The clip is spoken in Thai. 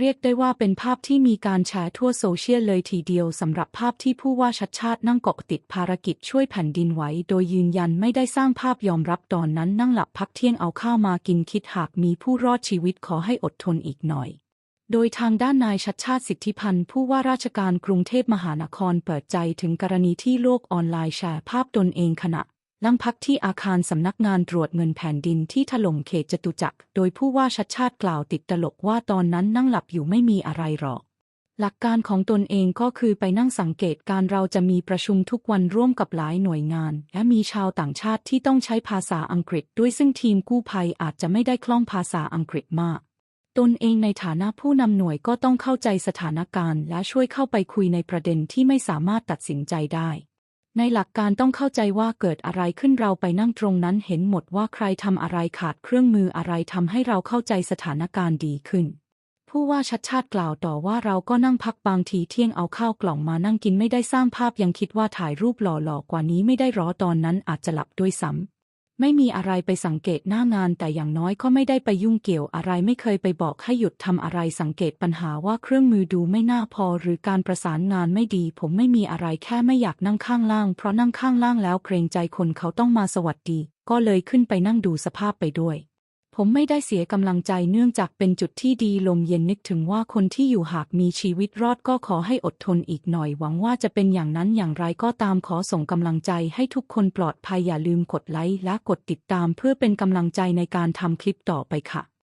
เรียกได้ว่าเป็นภาพที่มีการแชร์ทั่วโซเชียลเลยทีเดียวสำหรับภาพที่ผู้ว่าชัดชาตินั่งเกาะติดภารกิจช่วยแผ่นดินไหวโดยยืนยันไม่ได้สร้างภาพยอมรับตอนนั้นนั่งหลับพักเที่ยงเอาข้าวมากินคิดหากมีผู้รอดชีวิตขอให้อดทนอีกหน่อย โดยทางด้านนายชัดชาติสิทธิพันธ์ผู้ว่าราชการกรุงเทพมหานครเปิดใจถึงกรณีที่โลกออนไลน์แชร์ภาพตนเองขณะ นั่งพักที่อาคารสำนักงานตรวจเงินแผ่นดินที่ถล่มเขตจตุจักร โดยผู้ว่าชัดชาติกล่าวติดตลกว่าตอนนั้นนั่งหลับอยู่ไม่มีอะไรหรอก หลักการของตนเองก็คือไปนั่งสังเกตการเราจะมีประชุมทุกวันร่วมกับหลายหน่วยงาน และมีชาวต่างชาติที่ต้องใช้ภาษาอังกฤษ ด้วยซึ่งทีมกู้ภัยอาจจะไม่ได้คล่องภาษาอังกฤษมากตนเองในฐานะผู้นำหน่วยก็ต้องเข้าใจสถานการณ์ และช่วยเข้าไปคุยในประเด็นที่ไม่สามารถตัดสินใจได้ ในหลักการต้องเข้าใจว่าเกิดอะไรขึ้นเราไปนั่งตรงนั้นเห็นหมดว่าใครทำอะไรขาดเครื่องมืออะไรทำให้เราเข้าใจสถานการณ์ดีขึ้น ผู้ว่าชัดชาติกล่าวต่อว่าเราก็นั่งพักบางทีเที่ยงเอาข้าวกล่องมานั่งกินไม่ได้สร้างภาพยังคิดว่าถ่ายรูปหล่อๆกว่านี้ไม่ได้รอตอนนั้นอาจจะหลับด้วยซ้ำ ไม่มีอะไรไปสังเกตหน้างานแต่อย่างน้อยก็ไม่ได้ไปยุ่งเกี่ยวอะไรไม่เคยไปบอกให้หยุดทำอะไรสังเกตปัญหาว่าเครื่องมือดูไม่น่าพอหรือการประสานงานไม่ดี ผมไม่มีอะไรแค่ไม่อยากนั่งข้างล่าง เพราะนั่งข้างล่างแล้วเกรงใจคนเขาต้องมาสวัสดี ก็เลยขึ้นไปนั่งดูสภาพไปด้วย ผมไม่ได้เสียกำลังใจเนื่องจากเป็นจุดที่ดีลมเย็นนึกถึงว่าคนที่อยู่หากมีชีวิตรอดก็ขอให้อดทนอีกหน่อย หวังว่าจะเป็นอย่างนั้นอย่างไรก็ตามขอส่งกำลังใจให้ทุกคนปลอดภัยอย่าลืมกดไลค์และกดติดตามเพื่อเป็นกำลังใจในการทำคลิปต่อไปค่ะ